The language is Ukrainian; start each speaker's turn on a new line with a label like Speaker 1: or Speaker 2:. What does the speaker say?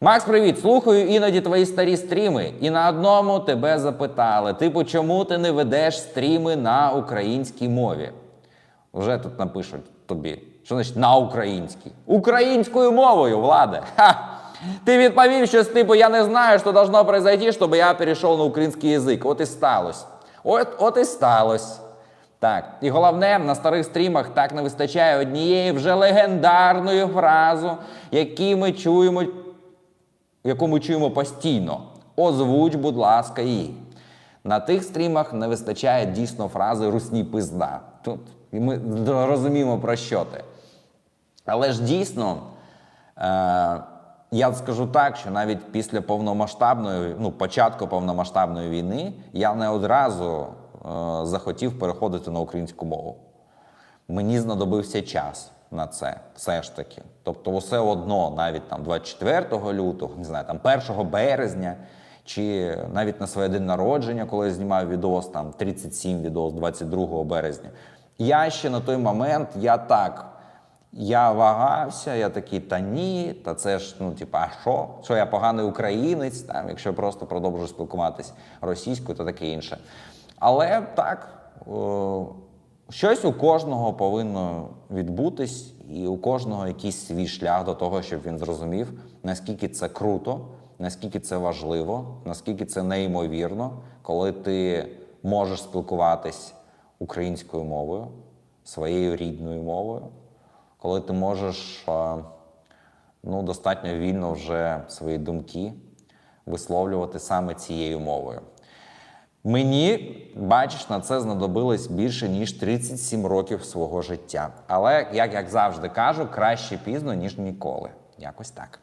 Speaker 1: Макс, привіт! Слухаю іноді твої старі стріми, і на одному тебе запитали: типу, чому ти не ведеш стріми на українській мові? Вже тут напишуть тобі. Що значить на українській? Українською мовою, Владе! Ха! Ти відповів, що типу я не знаю, що должно произойти, щоб я перейшов на український язик. От і сталося. От, от і сталося. Так, і головне, на старих стрімах так не вистачає однієї вже легендарної фрази, які ми чуємо яку ми чуємо постійно. Озвуч, будь ласка, її. На тих стрімах не вистачає дійсно фрази русні пизда. Тут ми розуміємо про що ти. Але ж дійсно, е, я скажу так, що навіть після повномасштабної, ну, початку повномасштабної війни, я не одразу е, захотів переходити на українську мову мені знадобився час на це, все ж таки. Тобто, все одно, навіть там 24 лютого, не знаю, там 1 березня, чи навіть на своє день народження, коли я знімав відос, там 37 відос 22 березня. Я ще на той момент, я так. Я вагався, я такий, та ні, та це ж, ну, типа, а що? Що я поганий українець, там, якщо просто продовжую спілкуватись російською, то таке інше. Але так, о, щось у кожного повинно відбутись, і у кожного якийсь свій шлях до того, щоб він зрозумів, наскільки це круто, наскільки це важливо, наскільки це неймовірно, коли ти можеш спілкуватись українською мовою, своєю рідною мовою, коли ти можеш ну, достатньо вільно вже свої думки висловлювати саме цією мовою. Мені, бачиш, на це знадобилось більше ніж 37 років свого життя. Але, як, як завжди кажу, краще пізно, ніж ніколи. Якось так.